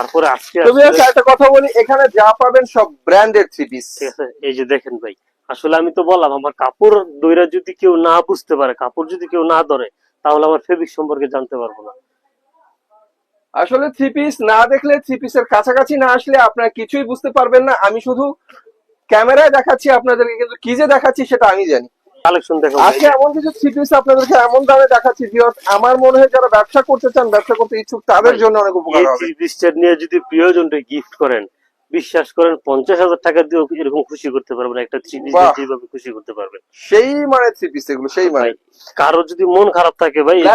তারপরে আজকে একটা কথা বলি এখানে যা পাবেন সব ব্র্যান্ডেড থ্রি পিস এই যে দেখেন ভাই আসলে আমি তো বললাম আমার কাপড় দইরা যদি কেউ না বুঝতে পারে কাপড় যদি কেউ না ধরে তাহলে আমার ফেব্রিক সম্পর্কে জানতে পারব না। আসলে থ্রি পিস না দেখলে থ্রি পিসের কাছাকাছি না আসলে আপনারা কিছুই বুঝতে পারবেন না। আমি শুধু ক্যামেরায় দেখাচ্ছি আপনাদেরকে কিন্তু কি যে দেখাচ্ছি সেটা আমি জানি। কালেকশন দেখো আজকে এমন কিছু থ্রি পিস আপনাদেরকে এমন দামে দেখাচ্ছি ভিউয়ার্স আমার মনে হয় যারা ব্যবসা করতে চান ব্যবসা করতে ইচ্ছুক তাদের জন্য অনেক উপকার এই হবে। থ্রি পিসটা নিয়ে যদি প্রিয়জনকে গিফট করেন বিশ্বাস করেন পঞ্চাশ হাজার টাকা দিয়েও এরকম খুশি করতে পারবেন একটা থ্রি পিস যেভাবে খুশি করতে পারবেন। সেই মানে থ্রি পিস এগুলো সেই মানে ভাই কারও যদি মন খারাপ থাকে ভাই এই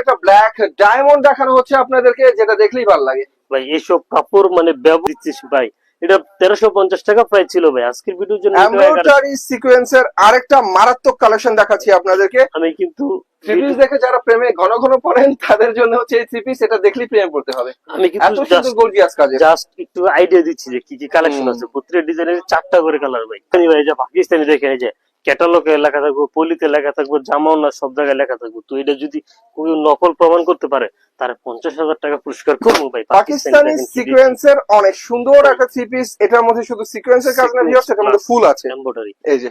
একটা ব্ল্যাক ডায়মন্ড দেখানো হচ্ছে আপনাদেরকে যেটা দেখলেই ভালো লাগে। ভাই এসব কাপড় মানে দিচ্ছিস ভাই। এটা তেরোশো পঞ্চাশ টাকা প্রায় ছিল ভাই। আজকের ভিডিওর জন্য এমব্রয়ডারি সিকোয়েন্সের আরেকটা মারাত্মক কালেকশন দেখাচ্ছি আপনাদেরকে। আমি কিন্তু থ্রিপিস দেখে যারা প্রেমে ঘন ঘন পড়েন তাদের জন্য হচ্ছে এই থ্রিপিস এটা দেখলেই প্রেমে পড়তে হবে। আমি এত কিন্তু সুন্দর গর্জিয়াস কাজে জাস্ট একটু আইডিয়া দিচ্ছি যে কি কি কালেকশন। আছে। প্রত্যেকটা ডিজাইনের চারটা করে কালার ভাই। এখানে ভাই যে পাকিস্তানি দেখে এই যে ক্যাটালগে লেখা থাকব পলিতে লেখা থাকব জামাও না সব জায়গায় লেখা থাকব। তো এটা যদি কেউ নকল প্রমাণ করতে পারে তার পঞ্চাশ হাজার টাকা পুরস্কার করব ভাই। পাকিস্তানি সিকোয়েন্সের অনেক সুন্দর একটা থ্রি পিস এটার মধ্যে শুধু সিকোয়েন্সের কাজ না Sequence ভিউয়ার্স এটার মধ্যে ফুল আছে। এমব্রয়ডারি এই যে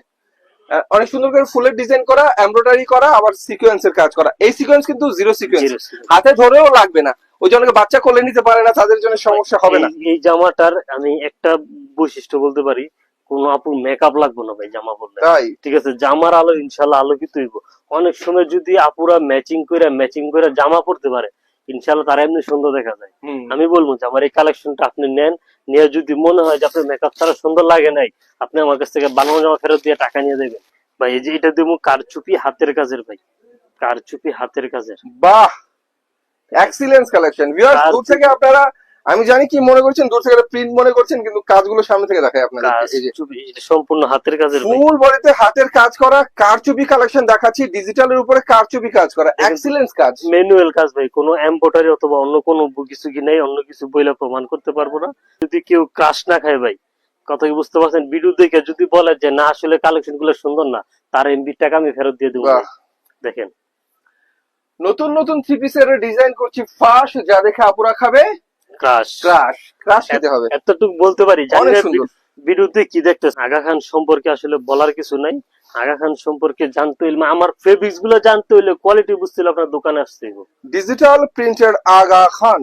অনেক সুন্দর করে ফুলের ডিজাইন করা এমব্রয়ডারি করা আবার সিকোয়েন্সের কাজ করা। এই সিকোয়েন্স কিন্তু জিরো সিকোয়েন্স হাতে ধরেও লাগবে না। ওই জন্য বাচ্চা কোলে নিতে পারে না তাদের জন্য সমস্যা হবে না। এই জামাটার আমি একটা বৈশিষ্ট্য বলতে পারি কোন আপুর মেকআপ লাগবে না ভাই জামা পরলে। ঠিক আছে জামার আলো ইনশাল্লাহ আলোকিত হইব। অনেক সময় যদি আপুরা ম্যাচিং করে ম্যাচিং করে জামা পরতে পারে ইনশাল্লাহ তারা এমনি সুন্দর দেখা যায়। আমি বলব যে আমার এই কালেকশনটা আপনি নেন নিয়ে যদি মনে হয় যে আপনার মেকআপ ছাড়া সুন্দর লাগে নাই আপনি আমার কাছ থেকে বানানো জামা ফেরত দিয়ে টাকা নিয়ে দেবেন। ভাই এই যে এটা দেবো কারচুপি হাতের কাজের ভাই। কারচুপি হাতের কাজের। বাহ! এক্সিলেন্স কালেকশন ভিউয়ার্স দূর থেকে আপনারা আমি জানি কি মনে করছেন দূর থেকে প্রিন্ট মনে করছেন কিন্তু কাজগুলো সামনে থেকে দেখায় এটা সম্পূর্ণ হাতের কাজের ফুল বডিতে হাতের কাজ করা কারচুপি কালেকশন দেখাচ্ছি ডিজিটালের উপরে কারচুপি কাজ করা এক্সিলেন্স কাজ। ম্যানুয়াল কাজ ভাই কোনো এম্পোটারি অথবা অন্য কোনো কিছু কি নাই অন্য কিছু বইলে প্রমাণ করতে পারব না। যদি কেউ ক্রাশ না খায় ভাই কথা কি বুঝতে পারছেন? ভিডিও দেখে যদি বলে যে না আসলে কালেকশনগুলো সুন্দর না তার এমবি টাকা আমি ফেরত দিয়ে দেবো। দেখেন। নতুন নতুন থ্রি পিসের ডিজাইন করছি ফাঁস যা দেখে আপুরা খাবে। ক্রাশ ক্রাশ ক্রাশ খেতে হবে। এতটুকু বলতে পারি। ভিডিওতে কি দেখতেছেন? আগা খান সম্পর্কে আসলে বলার কিছু নাই। আগা খান সম্পর্কে জানতে হইলে আমার ফেব্রিক্সগুলো জানতে হইলে কোয়ালিটি বুঝতে হলে আপনার দোকানে আসতে ডিজিটাল প্রিন্টেড আগা খান।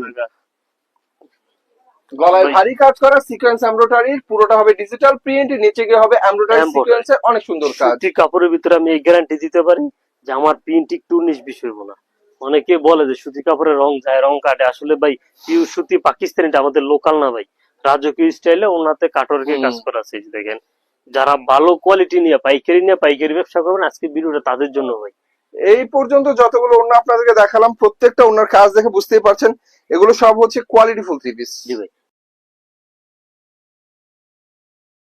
গলায় ভারী কাজ করা সিকোয়েন্স এমব্রয়ডারি পুরোটা হবে ডিজিটাল প্রিন্ট নিচে গিয়ে হবে এমব্রয়ডারি। সিকোয়েন্সের অনেক সুন্দর কাজ। কাপড়ের ভিতরে আমি এই গ্যারান্টি দিতে পারি যে আমার প্রিন্ট একটু বিশ হইব না। অনেকে বলে যে সুতি কাপড়ের রং যায় রং কাটে। আসলে ভাই পিউ সুতি পাকিস্তানিটা আমাদের লোকাল না ভাই। রাজকীয় স্টাইলে ওনাতে কাটরকে কে কাজ করা আছে দেখেন। যারা ভালো কোয়ালিটি নিয়ে পাইকারি নিয়ে পাইকারি ব্যবসা করবেন আজকে ভিডিওটা তাদের জন্য ভাই। এই পর্যন্ত যতগুলো অন্য আপনাদেরকে দেখালাম প্রত্যেকটা ওনার কাজ দেখে বুঝতেই পারছেন। এগুলো সব হচ্ছে কোয়ালিটি ফুল থ্রি পিস জি ভাই।